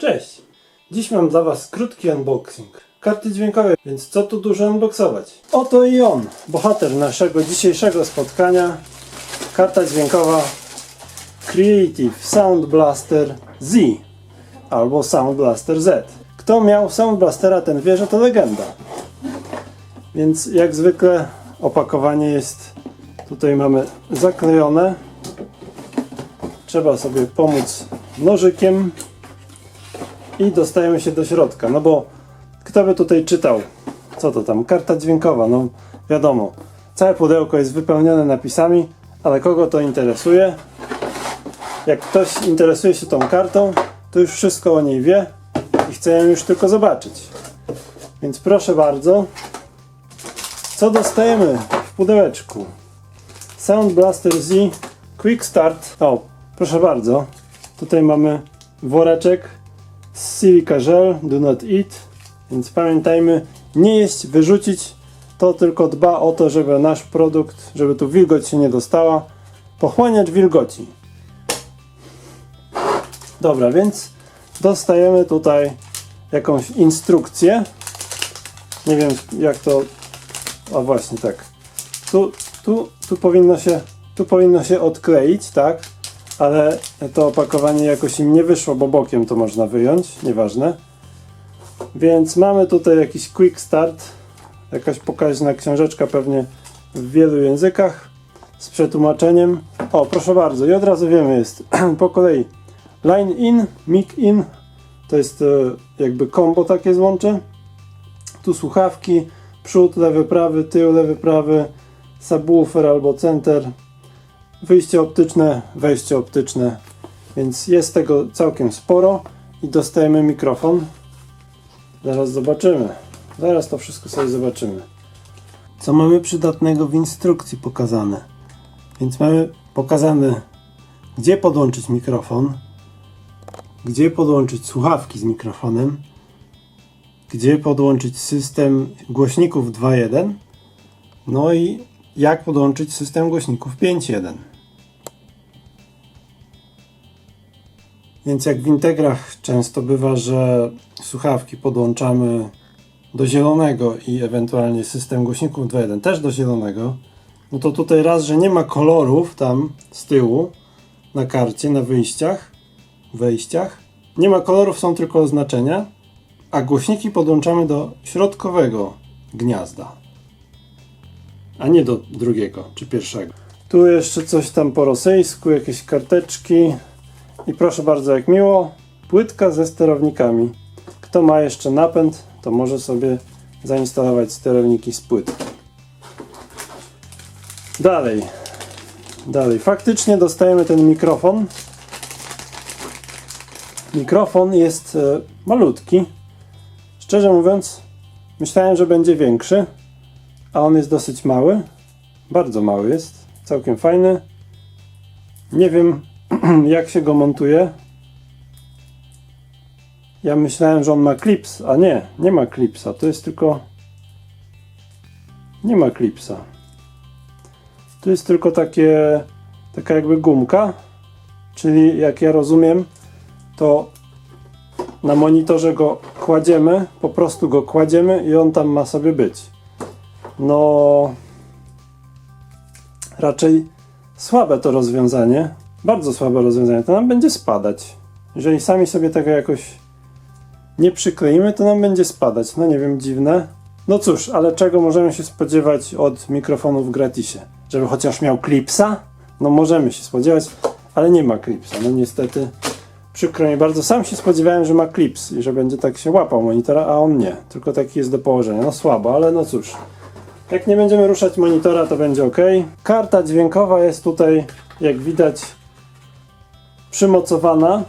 Cześć! Dziś mam dla Was krótki unboxing. Karty dźwiękowe, więc co tu dużo unboxować? Oto i on, bohater naszego dzisiejszego spotkania. Karta dźwiękowa Creative Sound Blaster Z albo Sound Blaster Z. Kto miał Sound Blastera, ten wie, że to legenda. Więc jak zwykle opakowanie jest tutaj mamy zaklejone. Trzeba sobie pomóc nożykiem i dostajemy się do środka. No bo kto by tutaj czytał? Co to tam? Karta dźwiękowa. No wiadomo, całe pudełko jest wypełnione napisami, ale kogo to interesuje? Jak ktoś interesuje się tą kartą, to już wszystko o niej wie i chce ją już tylko zobaczyć. Więc proszę bardzo, co dostajemy w pudełeczku? Sound Blaster Z Quick Start. O, proszę bardzo. Tutaj mamy woreczek silica gel, do not eat. Więc pamiętajmy, nie jeść, wyrzucić. To tylko dba o to, żeby nasz produkt, żeby tu wilgoć się nie dostała. Pochłaniacz wilgoci. Dobra, więc dostajemy tutaj jakąś instrukcję. Nie wiem jak to. O właśnie tak. Tu, tu, tu powinno się, tu powinno się odkleić, tak? Ale to opakowanie jakoś im nie wyszło, bo bokiem to można wyjąć, nieważne. Więc mamy tutaj jakiś quick start, jakaś pokaźna książeczka pewnie w wielu językach z przetłumaczeniem. O, proszę bardzo, i od razu wiemy, jest po kolei line in, mic in, to jest e, jakby combo takie złącze. Tu słuchawki, przód, lewy, prawy, tył, lewy, prawy, subwoofer albo center, wyjście optyczne, wejście optyczne, więc jest tego całkiem sporo i dostajemy mikrofon. Zaraz zobaczymy. Zaraz to wszystko sobie zobaczymy. Co mamy przydatnego w instrukcji pokazane? Więc mamy pokazane, gdzie podłączyć mikrofon, gdzie podłączyć słuchawki z mikrofonem, gdzie podłączyć system głośników 2.1, no i jak podłączyć system głośników 5.1. Więc jak w Integrach często bywa, że słuchawki podłączamy do zielonego i ewentualnie system głośników 2.1 też do zielonego, no to tutaj raz, że nie ma kolorów tam z tyłu na karcie, na wyjściach, wejściach. Nie ma kolorów, są tylko oznaczenia, a głośniki podłączamy do środkowego gniazda, a nie do drugiego czy pierwszego. Tu jeszcze coś tam po rosyjsku, jakieś karteczki. I proszę bardzo, jak miło, płytka ze sterownikami. Kto ma jeszcze napęd, to może sobie zainstalować sterowniki z płytki. Dalej. Dalej. Faktycznie dostajemy ten mikrofon. Mikrofon jest e, malutki. Szczerze mówiąc, myślałem, że będzie większy, a on jest dosyć mały. Bardzo mały jest. Całkiem fajny. Nie wiem, jak się go montuje. Ja myślałem, że on ma klips, a nie, nie ma klipsa. To jest tylko. Nie ma klipsa. Tu jest tylko takie, taka jakby gumka, czyli jak ja rozumiem, to na monitorze go kładziemy, po prostu go kładziemy i on tam ma sobie być. No, raczej słabe to rozwiązanie, bardzo słabe rozwiązanie, to nam będzie spadać. Jeżeli sami sobie tego jakoś nie przykleimy, to nam będzie spadać. No nie wiem, dziwne. No cóż, ale czego możemy się spodziewać od mikrofonów w gratisie? Żeby chociaż miał klipsa? No możemy się spodziewać, ale nie ma klipsa. No niestety, przykro mi bardzo. Sam się spodziewałem, że ma klips i że będzie tak się łapał monitora, a on nie. Tylko taki jest do położenia. No słabo, ale no cóż. Jak nie będziemy ruszać monitora, to będzie ok. Karta dźwiękowa jest tutaj, jak widać, przymocowana.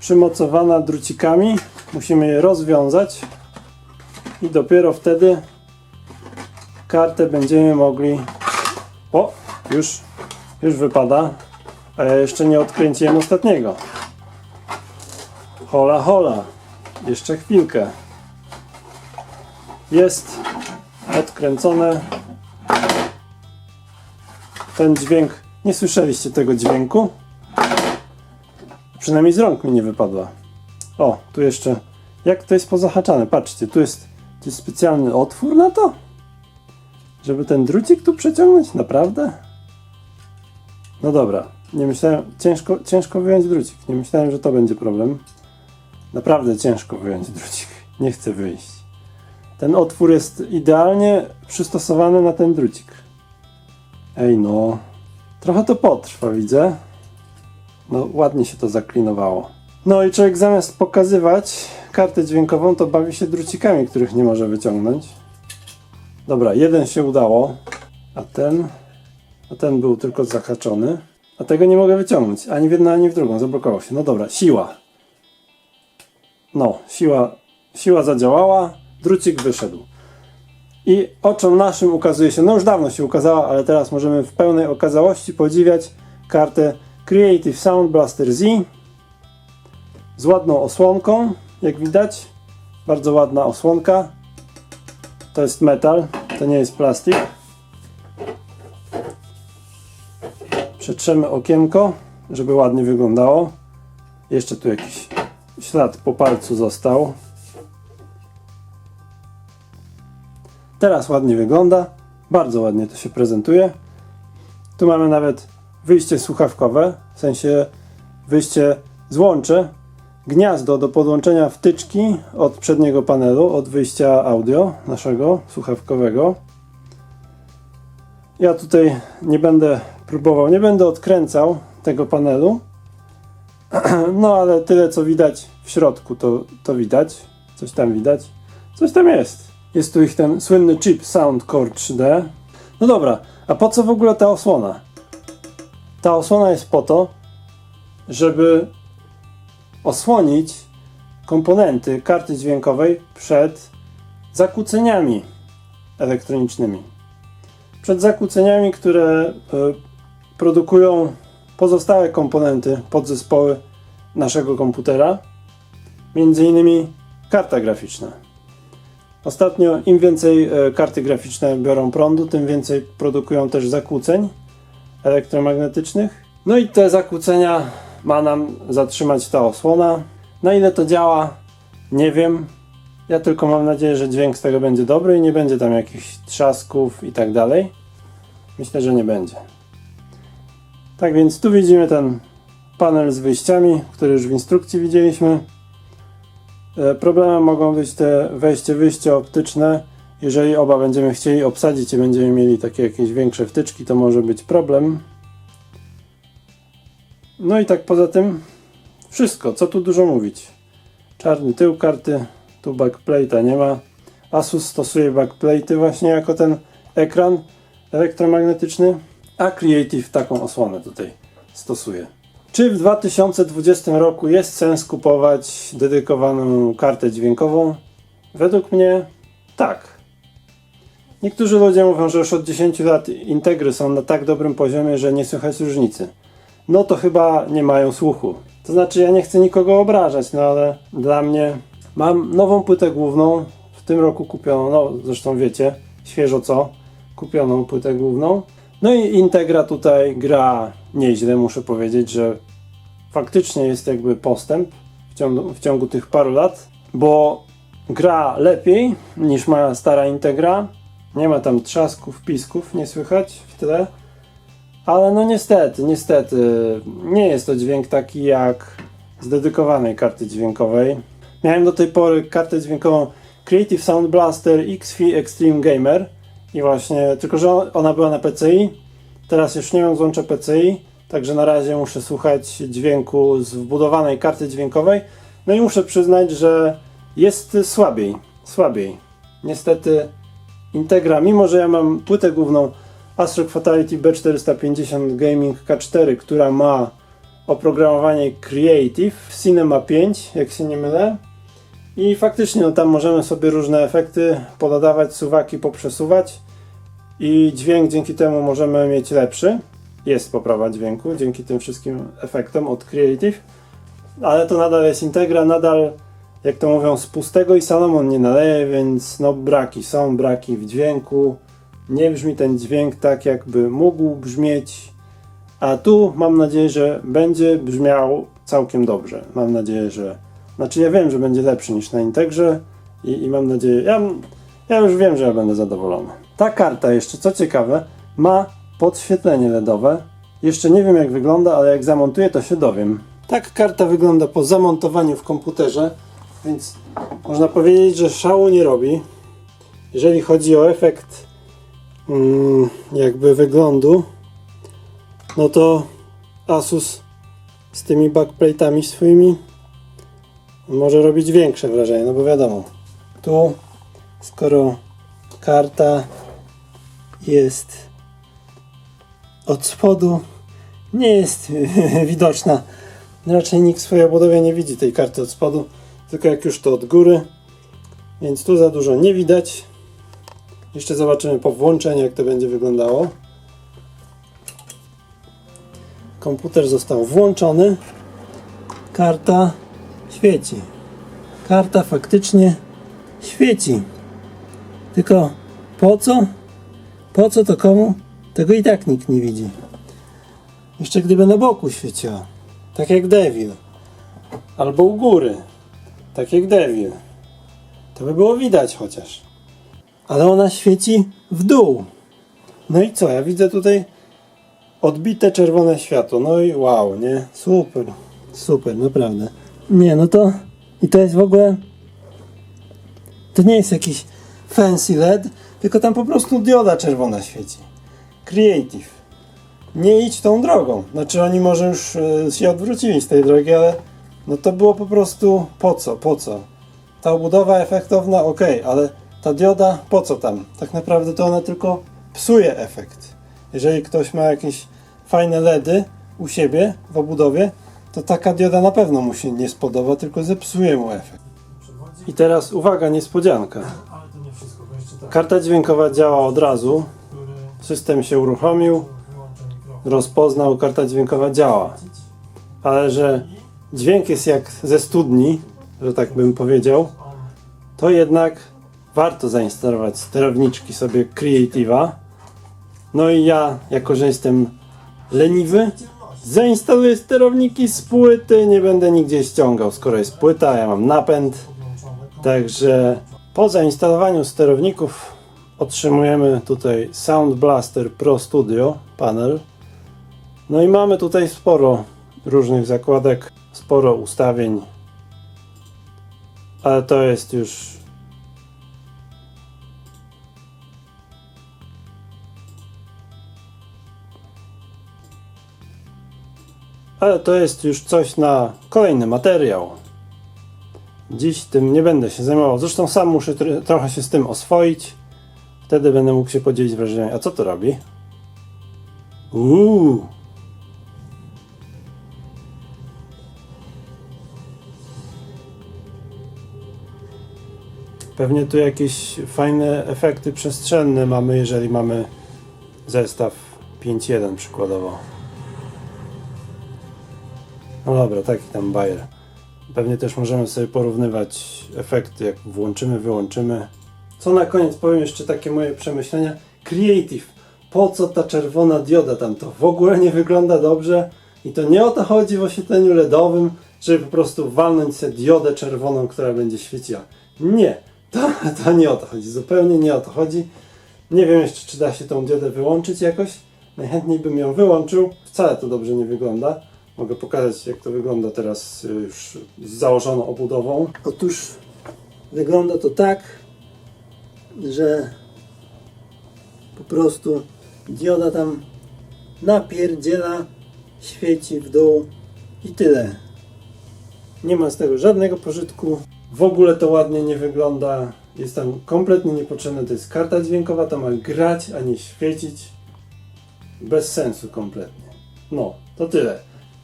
Przymocowana drucikami. Musimy je rozwiązać i dopiero wtedy kartę będziemy mogli. O, już, już wypada. A ja jeszcze nie odkręciłem ostatniego. Hola, hola. Jeszcze chwilkę. Jest odkręcone. Ten dźwięk. Nie słyszeliście tego dźwięku? Przynajmniej z rąk mi nie wypadła. O, tu jeszcze. Jak to jest pozahaczane? Patrzcie, tu jest, tu jest specjalny otwór na to? Żeby ten drucik tu przeciągnąć? Naprawdę? No dobra, nie myślałem, ciężko, ciężko wyjąć drucik. Nie myślałem, że to będzie problem. Naprawdę ciężko wyjąć drucik. Nie chcę wyjść. Ten otwór jest idealnie przystosowany na ten drucik. Ej no, trochę to potrwa, widzę. No ładnie się to zaklinowało. No i człowiek zamiast pokazywać kartę dźwiękową, to bawi się drucikami, których nie może wyciągnąć. Dobra, jeden się udało, a ten, a ten był tylko zahaczony. A tego nie mogę wyciągnąć, ani w jedną, ani w drugą, zablokował się. No dobra, siła. No, siła, siła zadziałała, drucik wyszedł. I oczom naszym ukazuje się, no już dawno się ukazała, ale teraz możemy w pełnej okazałości podziwiać kartę Creative Sound Blaster Z z ładną osłonką, jak widać. Bardzo ładna osłonka. To jest metal, to nie jest plastik. Przetrzemy okienko, żeby ładnie wyglądało. Jeszcze tu jakiś ślad po palcu został. Teraz ładnie wygląda. Bardzo ładnie to się prezentuje. Tu mamy nawet wyjście słuchawkowe, w sensie wyjście złącze, gniazdo do podłączenia wtyczki od przedniego panelu, od wyjścia audio naszego słuchawkowego. Ja tutaj nie będę próbował, nie będę odkręcał tego panelu. No ale tyle co widać w środku to, to widać. Coś tam widać. Coś tam jest. Jest tu ich ten słynny chip Soundcore 3D. No dobra, a po co w ogóle ta osłona? Ta osłona jest po to, żeby osłonić komponenty karty dźwiękowej przed zakłóceniami elektronicznymi. Przed zakłóceniami, które y, produkują pozostałe komponenty, podzespoły naszego komputera, między innymi karta graficzna. Ostatnio im więcej e, karty graficzne biorą prądu, tym więcej produkują też zakłóceń elektromagnetycznych. No i te zakłócenia ma nam zatrzymać ta osłona. Na ile to działa, nie wiem. Ja tylko mam nadzieję, że dźwięk z tego będzie dobry i nie będzie tam jakichś trzasków i tak dalej. Myślę, że nie będzie. Tak więc tu widzimy ten panel z wyjściami, który już w instrukcji widzieliśmy. E, Problemem mogą być te wejście-wyjście optyczne. Jeżeli oba będziemy chcieli obsadzić i będziemy mieli takie jakieś większe wtyczki, to może być problem. No i tak poza tym wszystko, co tu dużo mówić. Czarny tył karty, tu backplate'a nie ma. Asus stosuje backplate'y właśnie jako ten ekran elektromagnetyczny, a Creative taką osłonę tutaj stosuje. Czy w 2020 roku jest sens kupować dedykowaną kartę dźwiękową? Według mnie tak. Niektórzy ludzie mówią, że już od 10 lat integry są na tak dobrym poziomie, że nie słychać różnicy. No to chyba nie mają słuchu. To znaczy, ja nie chcę nikogo obrażać, no ale dla mnie mam nową płytę główną, w tym roku kupioną, no zresztą wiecie, świeżo co, kupioną płytę główną. No i Integra tutaj gra nieźle, muszę powiedzieć, że faktycznie jest jakby postęp w ciągu, w ciągu tych paru lat, bo gra lepiej niż moja stara Integra. Nie ma tam trzasków, pisków, nie słychać w tle. Ale no niestety, niestety, nie jest to dźwięk taki jak z dedykowanej karty dźwiękowej. Miałem do tej pory kartę dźwiękową Creative Sound Blaster XFi Extreme Gamer i właśnie, tylko że ona była na PCI, teraz już nie mam złącza PCI, także na razie muszę słuchać dźwięku z wbudowanej karty dźwiękowej. No i muszę przyznać, że jest słabiej, słabiej. Niestety Integra, mimo że ja mam płytę główną ASRock Fatality B450 Gaming K4, która ma oprogramowanie Creative Cinema 5, jak się nie mylę. I faktycznie no, tam możemy sobie różne efekty pododawać, suwaki poprzesuwać i dźwięk dzięki temu możemy mieć lepszy. Jest poprawa dźwięku dzięki tym wszystkim efektom od Creative, ale to nadal jest Integra, nadal jak to mówią z pustego i Salomon nie naleje, więc no braki są, braki w dźwięku. Nie brzmi ten dźwięk tak, jakby mógł brzmieć. A tu mam nadzieję, że będzie brzmiał całkiem dobrze. Mam nadzieję, że Znaczy ja wiem, że będzie lepszy niż na Integrze i, i mam nadzieję, ja, ja już wiem, że ja będę zadowolony. Ta karta jeszcze, co ciekawe, ma podświetlenie LEDowe. Jeszcze nie wiem jak wygląda, ale jak zamontuję to się dowiem. Tak karta wygląda po zamontowaniu w komputerze, więc można powiedzieć, że szału nie robi. Jeżeli chodzi o efekt mm, jakby wyglądu, no to Asus z tymi backplate'ami swoimi może robić większe wrażenie, no bo wiadomo, tu skoro karta jest od spodu, nie jest widoczna. Raczej nikt w swojej obudowie nie widzi tej karty od spodu, tylko jak już to od góry, więc tu za dużo nie widać. Jeszcze zobaczymy po włączeniu, jak to będzie wyglądało. Komputer został włączony. Karta świeci. Karta faktycznie świeci. Tylko po co? Po co to komu? Tego i tak nikt nie widzi. Jeszcze gdyby na boku świeciła. Tak jak Devil. Albo u góry. Tak jak Devil. To by było widać chociaż. Ale ona świeci w dół. No i co? Ja widzę tutaj odbite czerwone światło. No i wow, nie? Super. Super, naprawdę. Nie, no to i to jest w ogóle to nie jest jakiś fancy LED, tylko tam po prostu dioda czerwona świeci. Creative. Nie idź tą drogą. Znaczy oni może już e, się odwrócili z tej drogi, ale no to było po prostu po co, po co? Ta obudowa efektowna, ok, ale ta dioda po co tam? Tak naprawdę to ona tylko psuje efekt. Jeżeli ktoś ma jakieś fajne LEDy u siebie w obudowie, to taka dioda na pewno mu się nie spodoba, tylko zepsuje mu efekt. I teraz uwaga, niespodzianka. Karta dźwiękowa działa od razu, system się uruchomił, rozpoznał, karta dźwiękowa działa. Ale że dźwięk jest jak ze studni, że tak bym powiedział, to jednak warto zainstalować sterowniczki sobie Creative'a. No i ja, jako że jestem leniwy, zainstaluję sterowniki z płyty, nie będę nigdzie ściągał, skoro jest płyta, ja mam napęd. Także po zainstalowaniu sterowników otrzymujemy tutaj Sound Blaster Pro Studio panel. No i mamy tutaj sporo różnych zakładek, sporo ustawień. Ale to jest już Ale to jest już coś na kolejny materiał. Dziś tym nie będę się zajmował. Zresztą sam muszę tr- trochę się z tym oswoić. Wtedy będę mógł się podzielić wrażeniami. A co to robi? Uuu. Pewnie tu jakieś fajne efekty przestrzenne mamy, jeżeli mamy zestaw 5.1 przykładowo. No dobra, taki tam bajer. Pewnie też możemy sobie porównywać efekty, jak włączymy, wyłączymy. Co na koniec powiem jeszcze takie moje przemyślenia. Creative. Po co ta czerwona dioda tam? To w ogóle nie wygląda dobrze. I to nie o to chodzi w oświetleniu LEDowym, żeby po prostu walnąć sobie diodę czerwoną, która będzie świeciła. Nie. To, to nie o to chodzi. Zupełnie nie o to chodzi. Nie wiem jeszcze, czy da się tą diodę wyłączyć jakoś. Najchętniej bym ją wyłączył. Wcale to dobrze nie wygląda. Mogę pokazać, jak to wygląda teraz y, już z założoną obudową. Otóż wygląda to tak, że po prostu dioda tam napierdziela, świeci w dół i tyle. Nie ma z tego żadnego pożytku. W ogóle to ładnie nie wygląda. Jest tam kompletnie niepotrzebne. To jest karta dźwiękowa, to ma grać, a nie świecić. Bez sensu kompletnie. No, to tyle.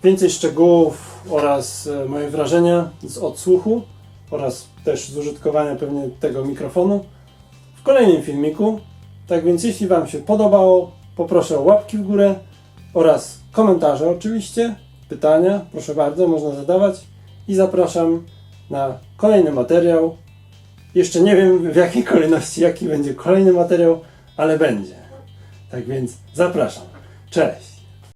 Więcej szczegółów oraz e, moje wrażenia z odsłuchu oraz też z użytkowania pewnie tego mikrofonu w kolejnym filmiku. Tak więc jeśli Wam się podobało, poproszę o łapki w górę oraz komentarze oczywiście, pytania, proszę bardzo, można zadawać i zapraszam na kolejny materiał. Jeszcze nie wiem w jakiej kolejności, jaki będzie kolejny materiał, ale będzie. Tak więc zapraszam. Cześć!